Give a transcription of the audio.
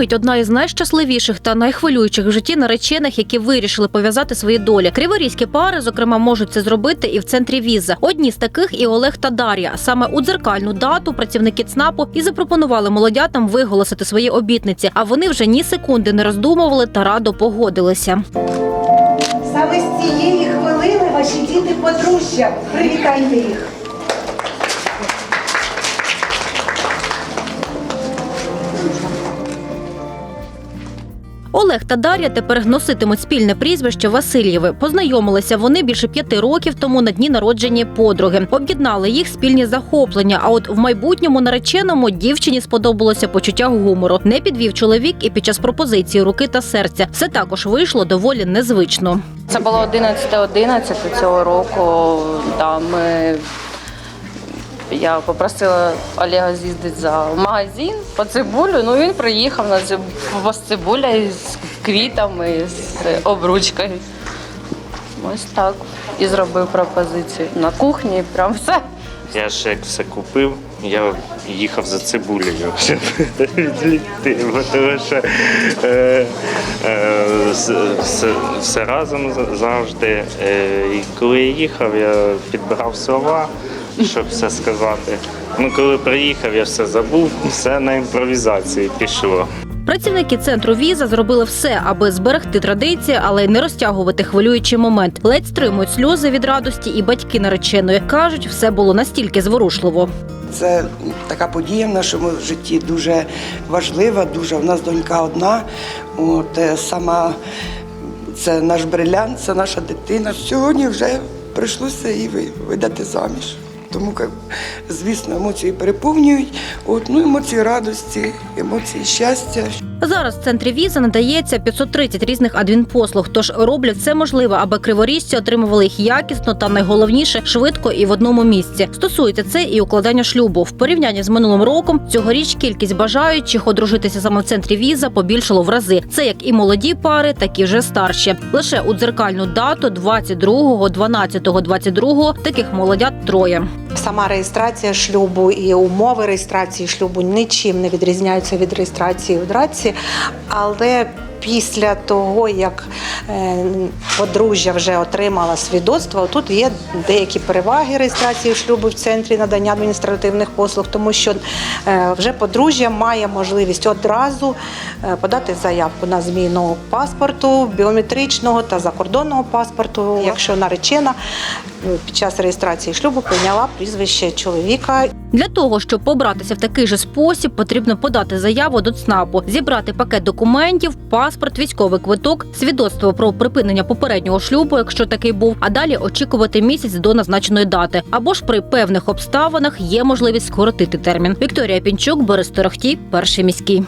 мить одна із найщасливіших та найхвилюючих в житті наречених, які вирішили пов'язати свої долі. Криворізькі пари, зокрема, можуть це зробити і в центрі віза. Одні з таких і Олег та Дар'я. Саме у дзеркальну дату працівники ЦНАПу і запропонували молодятам виголосити свої обітниці. А вони вже ні секунди не роздумували та радо погодилися. Саме з цієї хвилини ваші діти подружжя. Привітайте їх. Олег та Дар'я тепер носитимуть спільне прізвище Васильєви. Познайомилися вони більше п'яти років тому на дні народження подруги. Об'єднали їх спільні захоплення. А от в майбутньому нареченому дівчині сподобалося почуття гумору. Не підвів чоловік і під час пропозиції руки та серця. Все також вийшло доволі незвично. Це було 11-11 цього року. Да, ми... Я попросила Олега з'їздити за магазин по цибулю. Ну він приїхав на цибуля з квітами, з обручкою. Ось так. І зробив пропозицію на кухні. Прям все. Я ж як все купив, я їхав за цибулею, тому що е, е, все, все разом завжди. Е, і коли я їхав, я підбирав слова, щоб все сказати. Ну, коли приїхав, я все забув, все на імпровізації пішло. Працівники центру віза зробили все, аби зберегти традиції, але й не розтягувати хвилюючий момент. Ледь стримують сльози від радості, і батьки нареченої кажуть, все було настільки зворушливо. Це така подія в нашому житті дуже важлива, дуже. У нас донька одна. От е, сама це наш брилянт, це наша дитина. Сьогодні вже прийшлося її видати заміж. Тому, як, звісно, емоції переповнюють. От, ну, емоції радості, емоції щастя. Зараз в центрі віза надається 530 різних адмінпослуг, тож роблять все можливе, аби криворіжці отримували їх якісно та найголовніше швидко і в одному місці. Стосується це і укладання шлюбу. В порівнянні з минулим роком цьогоріч кількість бажаючих одружитися саме в центрі віза побільшало в рази. Це як і молоді пари, так і вже старші. Лише у дзеркальну дату 22-го, 12-го, 22-го таких молодят троє. Сама реєстрація шлюбу і умови реєстрації шлюбу нічим не відрізняються від реєстрації в драці, але після того, як е, подружжя вже отримала свідоцтво, тут є деякі переваги реєстрації шлюбу в центрі надання адміністративних послуг, тому що е, вже подружжя має можливість одразу е, подати заявку на зміну паспорту, біометричного та закордонного паспорту, якщо наречена під час реєстрації шлюбу прийняла прізвище чоловіка Для того, щоб побратися в такий же спосіб, потрібно подати заяву до ЦНАПу, зібрати пакет документів, паспорт, військовий квиток, свідоцтво про припинення попереднього шлюбу, якщо такий був, а далі очікувати місяць до назначеної дати. Або ж при певних обставинах є можливість скоротити термін. Вікторія Пінчук, Борис Торохтій, перший міський.